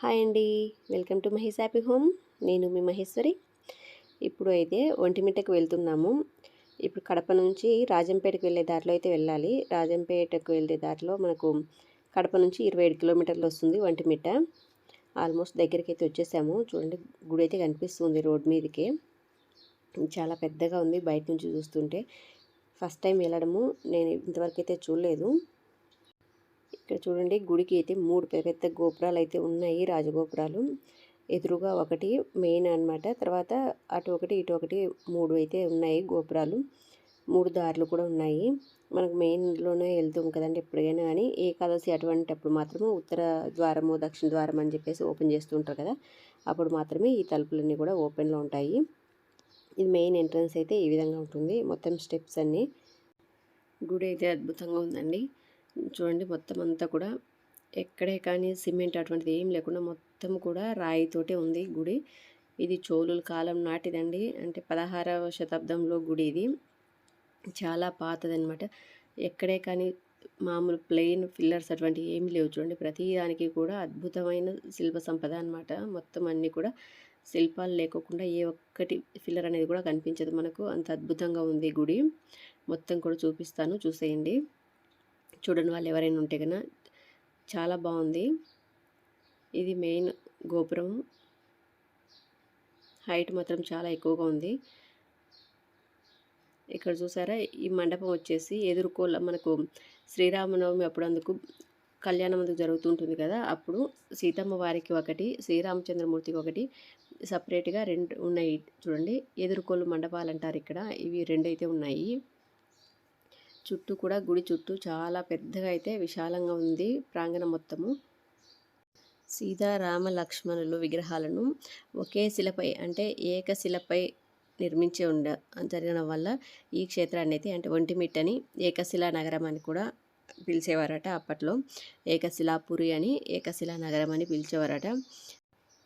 Hi అండి. Welcome to Mahesh happy home. నేను మీ మహేశ్వరి. ఇప్పుడు అయితే ఒంటిమిట్టకు వెళ్తున్నాము. ఇప్పుడు కడప నుంచి రాజంపేటకు వెళ్ళే దారిలో అయితే వెళ్ళాలి. రాజంపేటకు వెళ్ళే దారిలో మనకు కడప నుంచి ఇరవై ఏడు కిలోమీటర్లు వస్తుంది ఒంటిమిట్ట ఆల్మోస్ట్ దగ్గరికి అయితే వచ్చేసాము. చూడండి గుడి అయితే కనిపిస్తుంది రోడ్ మీదకి. చాలా పెద్దగా ఉంది. బయట నుంచి చూస్తుంటే ఫస్ట్ టైం వెళ్ళడము. నేను ఇంతవరకు అయితే చూడలేదు. ఇక్కడ చూడండి గుడికి అయితే మూడు పెద్ద గోపురాలు అయితే ఉన్నాయి రాజగోపురాలు. ఎదురుగా ఒకటి మెయిన్ అనమాట తర్వాత అటు ఒకటి ఇటు ఒకటి మూడు అయితే ఉన్నాయి గోపురాలు. మూడు దారులు కూడా ఉన్నాయి. మనకు మెయిన్లోనే వెళ్తాం కదండి ఎప్పుడైనా కానీ. ఏకాదశి అటువంటిప్పుడు మాత్రమే ఉత్తర ద్వారము దక్షిణ ద్వారం అని చెప్పేసి ఓపెన్ చేస్తూ ఉంటారు కదా. అప్పుడు మాత్రమే ఈ తలుపులన్నీ కూడా ఓపెన్లో ఉంటాయి. ఇది మెయిన్ ఎంట్రన్స్ అయితే ఈ విధంగా ఉంటుంది. మొత్తం స్టెప్స్ అన్నీ గుడి అయితే అద్భుతంగా ఉందండి. చూడండి మొత్తం అంతా కూడా ఎక్కడే కానీ సిమెంట్ అటువంటిది ఏం లేకుండా మొత్తం కూడా రాయితోటే ఉంది గుడి. ఇది చోళుల కాలం నాటిదండి. అంటే పదహారవ శతాబ్దంలో గుడి ఇది. చాలా పాతదనమాట ఎక్కడే కానీ మామూలు ప్లెయిన్ ఫిల్లర్స్ అటువంటివి ఏమి లేవు చూడండి. ప్రతి దానికి కూడా అద్భుతమైన శిల్ప సంపద అనమాట మొత్తం అన్నీ కూడా శిల్పాలు లేకోకుండా ఏ ఒక్కటి ఫిల్లర్ అనేది కూడా కనిపించదు మనకు. అంత అద్భుతంగా ఉంది గుడి. మొత్తం కూడా చూపిస్తాను చూసేయండి. చూడని వాళ్ళు ఎవరైనా ఉంటే కన్నా. చాలా బాగుంది. ఇది మెయిన్ గోపురం. హైట్ మాత్రం చాలా ఎక్కువగా ఉంది. ఇక్కడ చూసారా? ఈ మండపం వచ్చేసి ఎదుర్కోల మనకు శ్రీరామనవమి అప్పుడు అందుకు కళ్యాణం అందుకు జరుగుతుంటుంది కదా? అప్పుడు సీతమ్మ వారికి ఒకటి శ్రీరామచంద్రమూర్తికి ఒకటి సపరేట్గా రెండు ఉన్నాయి. చూడండి ఎదుర్కోలు మండపాలు అంటారు ఇక్కడ. ఇవి రెండు అయితే ఉన్నాయి. చుట్టూ కూడా గుడి చుట్టూ చాలా పెద్దగా అయితే విశాలంగా ఉంది ప్రాంగణం మొత్తము. సీతారామ లక్ష్మణులు విగ్రహాలను ఒకే శిలపై అంటే ఏకశిలపై నిర్మించి ఉండ జరగడం వల్ల ఈ క్షేత్రాన్ని అయితే అంటే ఒంటిమిట్టని ఏకశిలా నగరం అని కూడా పిలిచేవారట అప్పట్లో. ఏకశిలాపురి అని ఏకశిలా నగరం అని పిలిచేవారట.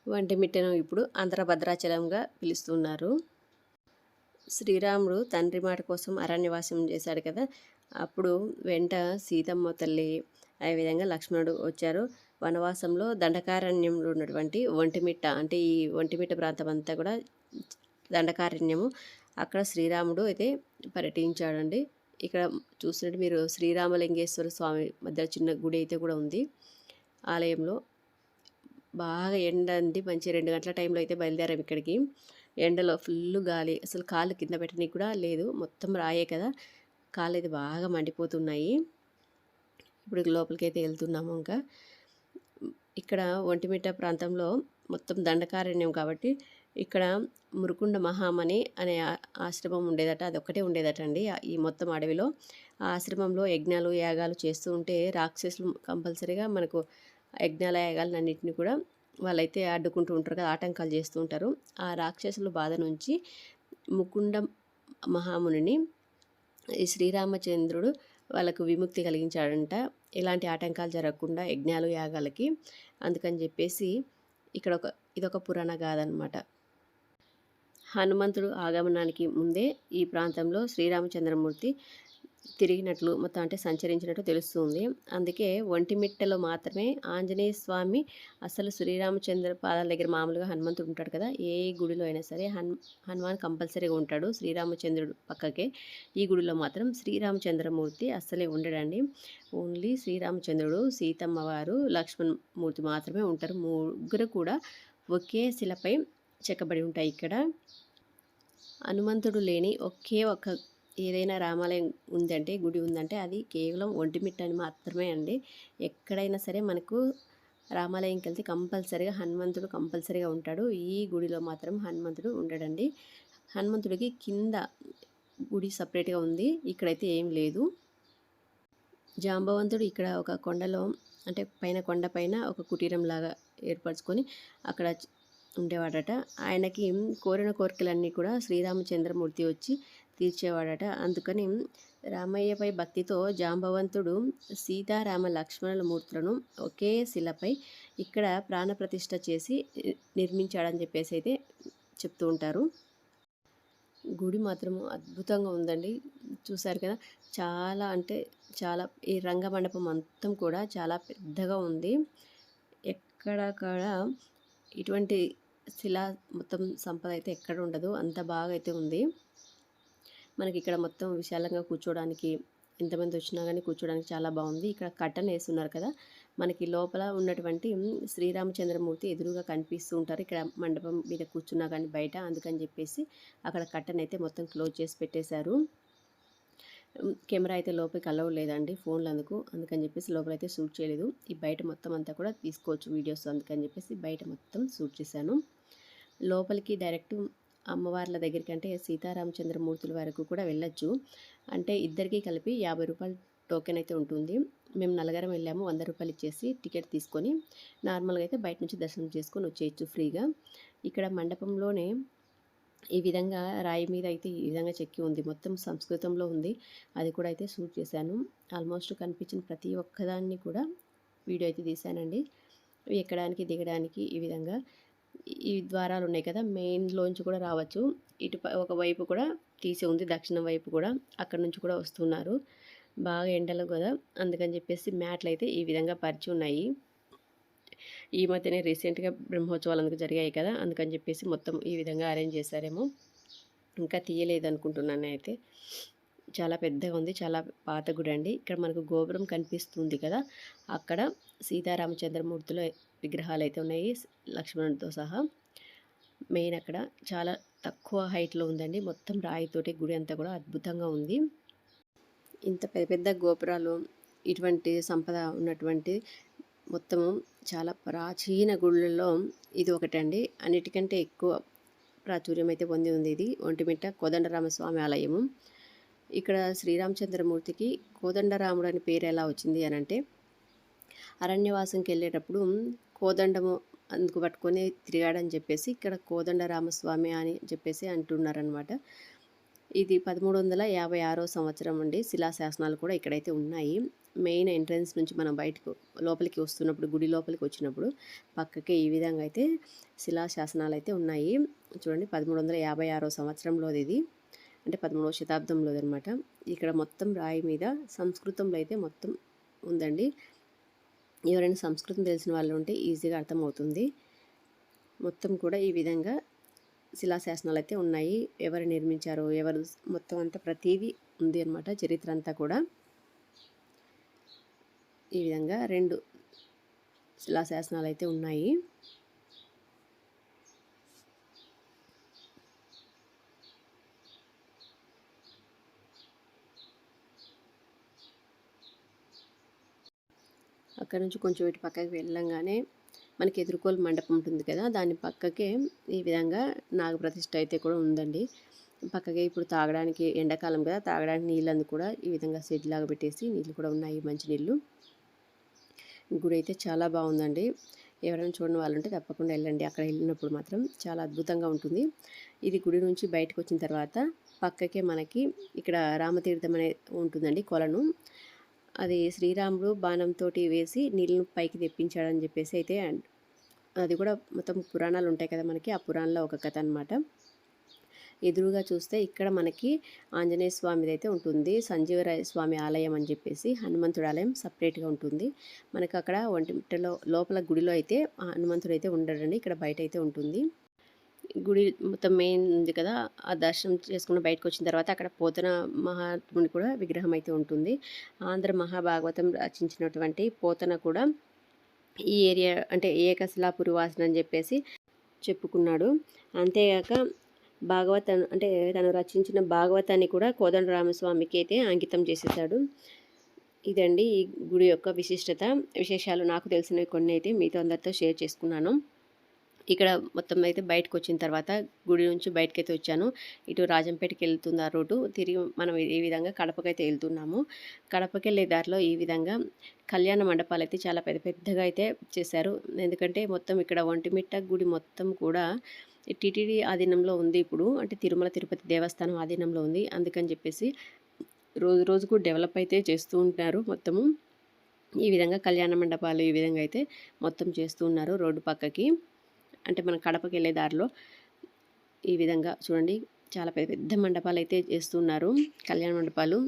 ఒంటిమిట్టను ఇప్పుడు ఆంధ్రభద్రాచలంగా పిలుస్తున్నారు. శ్రీరాముడు తండ్రి మాట కోసం అరణ్యవాసం చేశాడు కదా. అప్పుడు వెంట సీతమ్మ తల్లి అదేవిధంగా లక్ష్మణుడు వచ్చారు. వనవాసంలో దండకారణ్యంలో ఉన్నటువంటి ఒంటిమిట్ట అంటే ఈ ఒంటిమిట్ట ప్రాంతం అంతా కూడా దండకారణ్యము. అక్కడ శ్రీరాముడు అయితే పర్యటించాడండి. ఇక్కడ చూసినట్టు మీరు శ్రీరామలింగేశ్వర స్వామి మధ్య చిన్న గుడి అయితే కూడా ఉంది. ఆలయంలో బాగా ఎండ అండి. మంచి రెండు గంటల టైంలో అయితే బయలుదేరాం ఇక్కడికి. ఎండలో ఫుల్ గాలి. అసలు కాళ్ళు కింద పెట్టడానికి కూడా లేదు. మొత్తం రాయే కదా. కాళ్ళు అయితే బాగా మండిపోతున్నాయి. ఇప్పుడు లోపలికి అయితే వెళ్తున్నాము ఇంకా. ఇక్కడ ఒంటిమిట్ట ప్రాంతంలో మొత్తం దండకారణ్యం కాబట్టి ఇక్కడ మురుకుండ మహామణి అనే ఆశ్రమం ఉండేదట. అది ఒక్కటే ఉండేదట అండి ఈ మొత్తం అడవిలో ఆ ఆశ్రమంలో యజ్ఞాలు యాగాలు చేస్తూ ఉంటే రాక్షసులు కంపల్సరీగా మనకు యజ్ఞాల యాగాలన్నింటినీ కూడా వాళ్ళైతే అడ్డుకుంటూ ఉంటారు కదా ఆటంకాలు చేస్తూ ఉంటారు. ఆ రాక్షసుల బాధ నుంచి ముకుండ మహామునిని ఈ శ్రీరామచంద్రుడు వాళ్ళకు విముక్తి కలిగించాడంట. ఎలాంటి ఆటంకాలు జరగకుండా యజ్ఞాలు యాగాలకి అందుకని చెప్పేసి ఇక్కడ ఒక ఇదొక పురాణ గాథ అనమాట హనుమంతుడు ఆగమనానికి ముందే ఈ ప్రాంతంలో శ్రీరామచంద్రమూర్తి తిరిగినట్లు మొత్తం అంటే సంచరించినట్టు తెలుస్తుంది. అందుకే ఒంటిమిట్టలో మాత్రమే ఆంజనేయ స్వామి అసలు శ్రీరామచంద్ర పాదాల దగ్గర మామూలుగా హనుమంతుడు ఉంటాడు కదా ఏ గుడిలో అయినా సరే హన్ హనుమాన్ కంపల్సరీగా ఉంటాడు శ్రీరామచంద్రుడు పక్కకే. ఈ గుడిలో మాత్రం శ్రీరామచంద్రమూర్తి అస్సలే ఉండడండి. ఓన్లీ శ్రీరామచంద్రుడు సీతమ్మ వారు లక్ష్మణ్ మూర్తి మాత్రమే ఉంటారు. ముగ్గురు కూడా ఒకే శిలపై చెక్కబడి ఉంటాయి ఇక్కడ. హనుమంతుడు లేని ఒకే ఒక ఏదైనా రామాలయం ఉందంటే గుడి ఉందంటే అది కేవలం ఒంటిమిట్ట అని మాత్రమే అండి. ఎక్కడైనా సరే మనకు రామాలయంకి వెళ్తే కంపల్సరీగా హనుమంతుడు కంపల్సరీగా ఉంటాడు. ఈ గుడిలో మాత్రం హనుమంతుడు ఉండడండి. హనుమంతుడికి కింద గుడి సపరేట్గా ఉంది. ఇక్కడైతే ఏం లేదు. జాంబవంతుడు ఇక్కడ ఒక కొండలో అంటే పైన కొండ పైన ఒక కుటీరం లాగా ఏర్పరచుకొని అక్కడ ఉండేవాడట. ఆయనకి కోరిన కోరికలన్నీ కూడా శ్రీరామచంద్రమూర్తి వచ్చి తీర్చేవాడట. అందుకని రామయ్యపై భక్తితో జాంబవంతుడు సీతారామ లక్ష్మణుల మూర్తులను ఒకే శిలపై ఇక్కడ ప్రాణప్రతిష్ఠ చేసి నిర్మించాడని చెప్పేసి అయితే చెప్తూ ఉంటారు. గుడి మాత్రము అద్భుతంగా ఉందండి. చూశారు కదా చాలా అంటే చాలా ఈ రంగమండపం మొత్తం కూడా చాలా పెద్దగా ఉంది. ఎక్కడక్కడ ఇటువంటి శిలా మొత్తం సంపద అయితే ఎక్కడ ఉండదు. అంత బాగా అయితే ఉంది. మనకి ఇక్కడ మొత్తం విశాలంగా కూర్చోడానికి ఎంతమంది వచ్చినా కానీ కూర్చోడానికి చాలా బాగుంది ఇక్కడ కట్టన్ వేస్తున్నారు కదా. మనకి లోపల ఉన్నటువంటి శ్రీరామచంద్రమూర్తి ఎదురుగా కనిపిస్తూ ఉంటారు. ఇక్కడ మండపం మీద కూర్చున్నా కానీ బయట. అందుకని చెప్పేసి అక్కడ కట్టన్ అయితే మొత్తం క్లోజ్ చేసి పెట్టేశారు. కెమెరా అయితే లోపలికి అలవ్ లేదండి. ఫోన్లు అందుకు. అందుకని చెప్పేసి లోపలైతే షూట్ చేయలేదు. ఈ బయట మొత్తం అంతా కూడా తీసుకోవచ్చు వీడియోస్ అందుకని చెప్పేసి బయట మొత్తం షూట్ చేశాను. లోపలికి డైరెక్ట్ అమ్మవార్ల దగ్గరికి అంటే సీతారామచంద్రమూర్తుల వరకు కూడా వెళ్ళొచ్చు. అంటే ఇద్దరికి కలిపి యాభై రూపాయలు టోకెన్ అయితే ఉంటుంది. మేము నలగరం వెళ్ళాము. వంద రూపాయలు ఇచ్చేసి టికెట్ తీసుకొని నార్మల్గా అయితే బయట నుంచి దర్శనం చేసుకొని వచ్చేయచ్చు ఫ్రీగా. ఇక్కడ మండపంలోనే ఈ విధంగా రాయి మీద అయితే ఈ విధంగా చెక్కి ఉంది. మొత్తం సంస్కృతంలో ఉంది. అది కూడా అయితే షూట్ చేశాను. ఆల్మోస్ట్ కనిపించిన ప్రతి ఒక్కదాన్ని కూడా వీడియో అయితే తీశానండి. ఎక్కడానికి దిగడానికి ఈ విధంగా ఈ ద్వారాలు ఉన్నాయి కదా మెయిన్లోంచి కూడా రావచ్చు. ఇటు ఒక వైపు కూడా తీసి ఉంది దక్షిణం వైపు కూడా అక్కడ నుంచి కూడా వస్తున్నారు. బాగా ఎండలు కదా అందుకని చెప్పేసి మ్యాట్లు అయితే ఈ విధంగా పరిచి ఉన్నాయి. ఈ మధ్యనే రీసెంట్గా బ్రహ్మోత్సవాలు అందుకు జరిగాయి కదా అందుకని చెప్పేసి మొత్తం ఈ విధంగా అరేంజ్ చేశారేమో. ఇంకా తీయలేదు అనుకుంటున్నాను అయితే చాలా పెద్దగా ఉంది చాలా పాత గుడి అండి. ఇక్కడ మనకు గోపురం కనిపిస్తుంది కదా అక్కడ సీతారామచంద్రమూర్తిలో విగ్రహాలు అయితే ఉన్నాయి లక్ష్మణుడితో సహా. మెయిన్ అక్కడ చాలా తక్కువ హైట్లో ఉందండి. మొత్తం రాయితోటి గుడి అంతా కూడా అద్భుతంగా ఉంది. ఇంత పెద్ద పెద్ద గోపురాలు ఇటువంటి సంపద ఉన్నటువంటి మొత్తము చాలా ప్రాచీన గుళ్ళల్లో ఇది ఒకటండి. అన్నిటికంటే ఎక్కువ ప్రాచుర్యం అయితే పొంది ఉంది ఇది. ఒంటిమిట్ట కోదండరామస్వామి ఆలయము. ఇక్కడ శ్రీరామచంద్రమూర్తికి కోదండరాముడు అని పేరు ఎలా వచ్చింది అని అంటే అరణ్యవాసంకి వెళ్ళేటప్పుడు కోదండము అందుకు పట్టుకొని తిరిగాడని చెప్పేసి ఇక్కడ కోదండ రామస్వామి అని చెప్పేసి అంటున్నారనమాట ఇది పదమూడు వందల యాభై ఆరో సంవత్సరం అండి. శిలాశాసనాలు కూడా ఇక్కడైతే ఉన్నాయి. మెయిన్ ఎంట్రన్స్ నుంచి మనం బయటకు లోపలికి వస్తున్నప్పుడు గుడి లోపలికి వచ్చినప్పుడు పక్కకే ఈ విధంగా అయితే శిలాశాసనాలు అయితే ఉన్నాయి. చూడండి పదమూడు వందల యాభై ఆరో సంవత్సరంలోది ఇది. అంటే పదమూడవ శతాబ్దంలోది అనమాట ఇక్కడ మొత్తం రాయి మీద సంస్కృతంలో అయితే మొత్తం ఉందండి. ఎవరైనా సంస్కృతం తెలిసిన వాళ్ళు ఉంటే ఈజీగా అర్థమవుతుంది. మొత్తం కూడా ఈ విధంగా శిలాశాసనాలు అయితే ఉన్నాయి. ఎవరు నిర్మించారు ఎవరు మొత్తం అంతా ప్రతీది ఉంది అనమాట చరిత్ర అంతా కూడా. ఈ విధంగా రెండు శిలాశాసనాలు అయితే ఉన్నాయి. అక్కడ నుంచి కొంచెం ఇటు పక్కకి వెళ్ళంగానే మనకి ఎదుర్కోలు మండపం ఉంటుంది కదా దాని పక్కకే ఈ విధంగా నాగప్రతిష్ఠ అయితే కూడా ఉందండి. పక్కకే ఇప్పుడు తాగడానికి ఎండాకాలం కదా తాగడానికి నీళ్ళని కూడా ఈ విధంగా షెడ్ లాగా పెట్టేసి నీళ్ళు కూడా ఉన్నాయి మంచి నీళ్ళు. గుడి అయితే చాలా బాగుందండి. ఎవరైనా చూడని వాళ్ళు ఉంటే తప్పకుండా వెళ్ళండి. అక్కడ వెళ్ళినప్పుడు మాత్రం చాలా అద్భుతంగా ఉంటుంది. ఇది గుడి నుంచి బయటకు వచ్చిన తర్వాత పక్కకే మనకి ఇక్కడ రామతీర్థం అనేది ఉంటుందండి కొలను. అది శ్రీరాముడు బాణంతో వేసి నీళ్ళను పైకి తెప్పించాడని చెప్పేసి అయితే అది కూడా మొత్తం పురాణాలు ఉంటాయి కదా మనకి ఆ పురాణంలో ఒక కథ అనమాట ఎదురుగా చూస్తే ఇక్కడ మనకి ఆంజనేయ స్వామిది అయితే ఉంటుంది. సంజీవరాయ స్వామి ఆలయం అని చెప్పేసి హనుమంతుడు ఆలయం సపరేట్గా ఉంటుంది. మనకు అక్కడ ఒంటిమిట్టలో లోపల గుడిలో అయితే హనుమంతుడు అయితే ఉండడండి. ఇక్కడ బయట అయితే ఉంటుంది. గుడి మొత్తం మెయిన్ ఉంది కదా ఆ దర్శనం చేసుకుని బయటకు వచ్చిన తర్వాత అక్కడ పోతన మహాత్ముని కూడా విగ్రహం అయితే ఉంటుంది. ఆంధ్ర మహాభాగవతం రచించినటువంటి పోతన కూడా ఈ ఏరియా అంటే ఏకశిలాపురి వాసన అని చెప్పేసి చెప్పుకున్నాడు. అంతేగాక భాగవత అంటే తను రచించిన భాగవతాన్ని కూడా కోదండరామస్వామికి అయితే అంకితం చేసేసాడు ఇదండి ఈ గుడి యొక్క విశిష్టత. విశేషాలు నాకు తెలిసినవి కొన్ని అయితే మీతో అందరితో షేర్ చేసుకున్నాను. ఇక్కడ మొత్తం అయితే బయటకు వచ్చిన తర్వాత గుడి నుంచి బయటకైతే వచ్చాను. ఇటు రాజంపేటకి వెళ్తుంది ఆ రోడ్డు తిరిగి మనం ఈ విధంగా కడపకైతే వెళ్తున్నాము కడపకి వెళ్ళే దారిలో ఈ విధంగా కళ్యాణ మండపాలు అయితే చాలా పెద్ద పెద్దగా అయితే చేశారు. ఎందుకంటే మొత్తం ఇక్కడ ఒంటిమిట్ట గుడి మొత్తం కూడా టీటీడీ ఆధీనంలో ఉంది ఇప్పుడు. అంటే తిరుమల తిరుపతి దేవస్థానం ఆధీనంలో ఉంది. అందుకని చెప్పేసి రోజు రోజుకు డెవలప్ అయితే చేస్తూ ఉంటారు మొత్తము. ఈ విధంగా కళ్యాణ మండపాలు ఈ విధంగా అయితే మొత్తం చేస్తూ ఉన్నారు రోడ్డు పక్కకి. అంటే మన కడపకి వెళ్ళే దారిలో ఈ విధంగా చూడండి. చాలా పెద్ద పెద్ద మండపాలు అయితే చేస్తున్నారు. కళ్యాణ మండపాలు.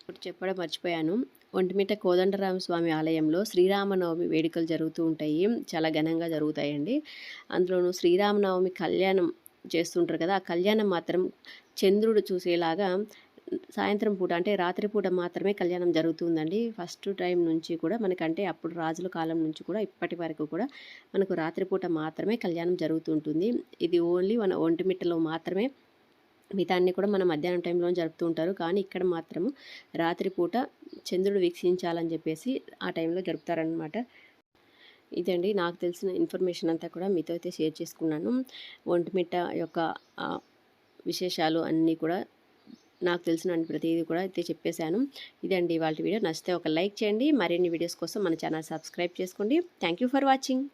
ఇప్పుడు చెప్పడం మర్చిపోయాను. ఒంటిమిట కోదండరామ స్వామి ఆలయంలో శ్రీరామనవమి వేడుకలు జరుగుతూ ఉంటాయి. చాలా ఘనంగా జరుగుతాయండి. అందులోనూ శ్రీరామనవమి కళ్యాణం చేస్తుంటారు కదా ఆ కళ్యాణం మాత్రం చంద్రుడు చూసేలాగా సాయంత్రం పూట అంటే రాత్రిపూట మాత్రమే కళ్యాణం జరుగుతుందండి. ఫస్ట్ టైం నుంచి కూడా మనకంటే అప్పుడు రాజుల కాలం నుంచి కూడా ఇప్పటి వరకు కూడా మనకు రాత్రిపూట మాత్రమే కళ్యాణం జరుగుతుంటుంది. ఇది ఓన్లీ మన ఒంటిమిట్టలో మాత్రమే. మిగతాన్ని కూడా మన మధ్యాహ్నం టైంలో జరుపుతూ ఉంటారు. కానీ ఇక్కడ మాత్రము రాత్రిపూట చంద్రుడు వీక్షించాలని చెప్పేసి ఆ టైంలో జరుపుతారనమాట ఇదండి. నాకు తెలిసిన ఇన్ఫర్మేషన్ అంతా కూడా మీతో అయితే షేర్ చేసుకున్నాను. ఒంటిమిట్ట యొక్క విశేషాలు అన్నీ కూడా నాకు తెలిసిన ప్రతిదీ కూడా అయితే చెప్పేశాను. ఇదండి ఇవాళ వీడియో. నచ్చితే ఒక లైక్ చేయండి. మరిన్ని వీడియోస్ కోసం మన ఛానల్ సబ్స్క్రైబ్ చేసుకోండి. Thank you for watching.